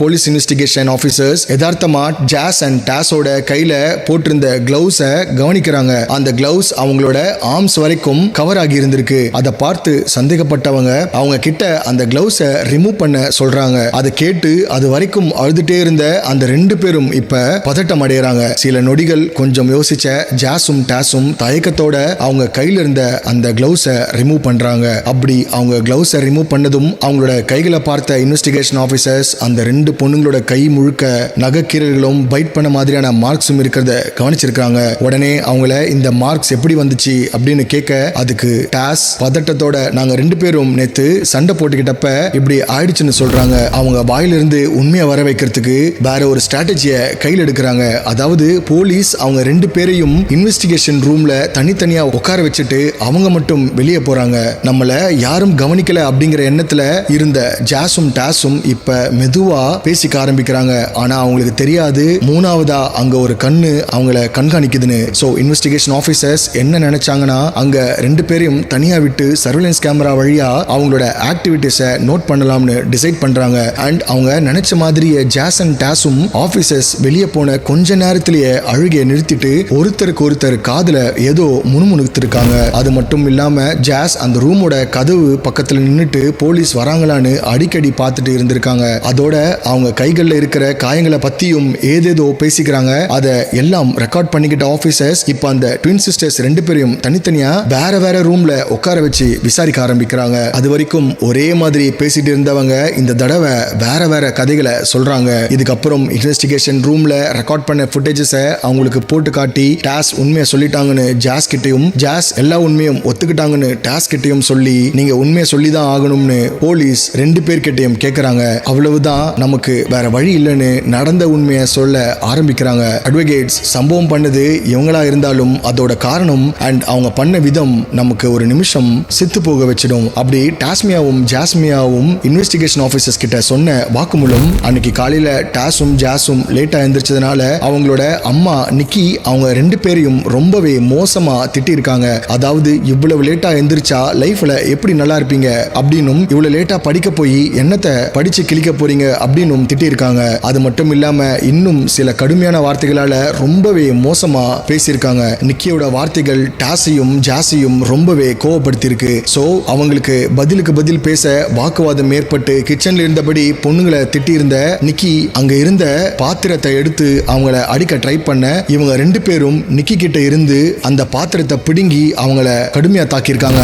Police investigation officers யதார்த்தமா ஜாஸ் and டாஸோட கையில போட்டிருந்த கிளவுஸை கவனிக்கிறாங்க. அந்த கிளவுஸ் அவங்களோட ஆர்ம்ஸ் வரைக்கும் கவர் ஆகி இருந்திருக்கு. அதை பார்த்து சந்தேகப்பட்டவங்க அவங்க கிட்ட அந்த கிளவுஸை ரிமூவ் பண்ண சொல்றாங்க. அதை கேட்டு அது வரைக்கும் அழுதுட்டே இருந்த அந்த ரெண்டு பேரும் இப்ப பதட்டம் அடைகிறாங்க சில நொடிகள் கொஞ்சம் யோசிச்ச ஜாஸும் டாஸும் தயக்கத்தோட அவங்க கையில இருந்த அந்த கிளவுஸை ரிமூவ் பண்றாங்க. அப்படி அவங்க கிளவுஸை ரிமூவ் பண்ணதும் அவங்களோட கைகளை பார்த்த இன்வெஸ்டிகேஷன் ஆஃபீஸர்ஸ் அந்த ரெண்டு ரெண்டு பொண்ணுங்களோட கை முழுக்க நகைக்கீரல்களும் பைட் பண்ண மாதிரியான மார்க்ஸும் இருக்கிறத கவனிச்சிருக்காங்க உடனே அவங்கள இந்த மார்க்ஸ் எப்படி வந்துச்சு? அப்படின்னு கேட்க அதுக்கு டாஸ் பதட்டத்தோட நாங்க ரெண்டு பேரும் நேத்து சண்டை போட்டுக்கிட்டப்ப இப்படி ஆயிடுச்சுன்னு சொல்றாங்க. அவங்க வாயிலிருந்து உண்மையை வர வைக்கிறதுக்கு வேற ஒரு ஸ்ட்ராட்டஜியை கையில் எடுக்கிறாங்க. அதாவது போலீஸ் அவங்க ரெண்டு பேரையும் இன்வெஸ்டிகேஷன் ரூம்ல தனித்தனியா உட்கார வச்சுட்டு அவங்க மட்டும் வெளியே போறாங்க. நம்மள யாரும் கவனிக்கல அப்படிங்கிற எண்ணத்துல இருந்த ஜாஸும் டாஸும் இப்ப மெதுவா பேசிக்க ஆரம்பிக்கிறாங்க. ஆனா அவங்களுக்கு தெரியாது மூணாவதா அங்க ஒரு கண்ணு அவங்கள கண்காணிக்குதுன்னு. ஸோ இன்வெஸ்டிகேஷன் ஆஃபீஸர்ஸ் என்ன நினைச்சாங்கன்னா அங்க ரெண்டு பேரையும் தனியா விட்டு சர்வேலன்ஸ் கேமரா வழியா அவங்களோட ஆக்டிவிட்டிஸை நோட் பண்ணலாம்னு டிசைட் பண்றாங்க. அண்ட் அவங்க நினைச்ச மாதிரியே ஜாசன் அண்ட் டாஸும் ஆஃபீஸர்ஸ் வெளியே போன கொஞ்ச நேரத்திலேயே அழுகையை நிறுத்திட்டு ஒருத்தருக்கு ஒருத்தர் காதுல ஏதோ முணுமுணுத்திருக்காங்க. அது மட்டும் இல்லாம ஜாஸ் அந்த ரூமோட கதவு பக்கத்துல நின்னுட்டு போலீஸ் வராங்களான்னு அடிக்கடி பார்த்துட்டு இருந்திருக்காங்க. அதோட அவங்க கைகளில் இருக்கிற காயங்களை பற்றியும் ஏதேதோ பேசிக்கிறாங்க. அதை எல்லாம் ரெக்கார்ட் பண்ணிக்கிட்ட ஆஃபீஸர்ஸ் இப்போ அந்த ட்வின் சிஸ்டர்ஸ் ரெண்டு பேரையும் தனித்தனியாக வேற வேற ரூம்ல உட்கார வச்சு விசாரிக்க ஆரம்பிக்கிறாங்க. அது வரைக்கும் ஒரே மாதிரி பேசிட்டு இருந்தவங்க இந்த தடவை வேற வேற கதைகளை சொல்றாங்க. இதுக்கப்புறம் இன்வெஸ்டிகேஷன் ரூம்ல ரெக்கார்ட் பண்ண ஃபுட்டேஜஸை அவங்களுக்கு போட்டு காட்டி டாஸ் உண்மையை சொல்லிட்டாங்கன்னு ஜாஸ் கிட்டையும் ஜாஸ் எல்லா உண்மையும் ஒத்துக்கிட்டாங்கன்னு டாஸ் கிட்டையும் சொல்லி நீங்க உண்மையை சொல்லி தான் ஆகணும்னு போலீஸ் ரெண்டு பேர்கிட்டையும் கேட்கறாங்க அவ்வளவுதான் நமக்கு வேற வழி இல்லைன்னு நடந்த உண்மையை சொல்ல ஆரம்பிக்கிறாங்க. அட்வொகேட்ஸ் சம்பவம் பண்ணது இவங்களா இருந்தாலும் அதோட காரணம் அண்ட் அவங்க பண்ண விதம் நமக்கு ஒரு நிமிஷம் செத்து போக வச்சிடும். அப்படி டாஸ்மியாவும் ஜாஸ்மியாவும் இன்வெஸ்டிகேஷன் ஆஃபீஸர்ஸ் கிட்ட சொன்ன வாக்குமூலம் அன்னைக்கு காலையில டாஸும் ஜாஸும் லேட்டா எந்திரிச்சதுனால அவங்களோட அம்மா நிக்கி அவங்க ரெண்டு பேரையும் ரொம்பவே மோசமா திட்டிருக்காங்க. அதாவது இவ்வளவு லேட்டா எந்திரிச்சா லைஃப்ல எப்படி நல்லா இருப்பீங்க? அப்படின்னும் இவ்வளவு லேட்டா படிக்க போய் என்னத்தை படிச்சு கிழிக்க போறீங்க? ஸ்டாலினும் திட்டிருக்காங்க அது மட்டும் இல்லாம இன்னும் சில கடுமையான வார்த்தைகளால ரொம்பவே மோசமா பேசியிருக்காங்க. நிக்கியோட வார்த்தைகள் டாஸையும் ஜாஸையும் ரொம்பவே கோவப்படுத்தியிருக்கு. ஸோ அவங்களுக்கு பதிலுக்கு பதில் பேச வாக்குவாதம் ஏற்பட்டு கிச்சன்ல இருந்தபடி பொண்ணுங்களை திட்டியிருந்த நிக்கி அங்க இருந்த பாத்திரத்தை எடுத்து அவங்கள அடிக்க ட்ரை பண்ண இவங்க ரெண்டு பேரும் நிக்கி கிட்ட இருந்து அந்த பாத்திரத்தை பிடுங்கி அவங்கள கடுமையா தாக்கியிருக்காங்க.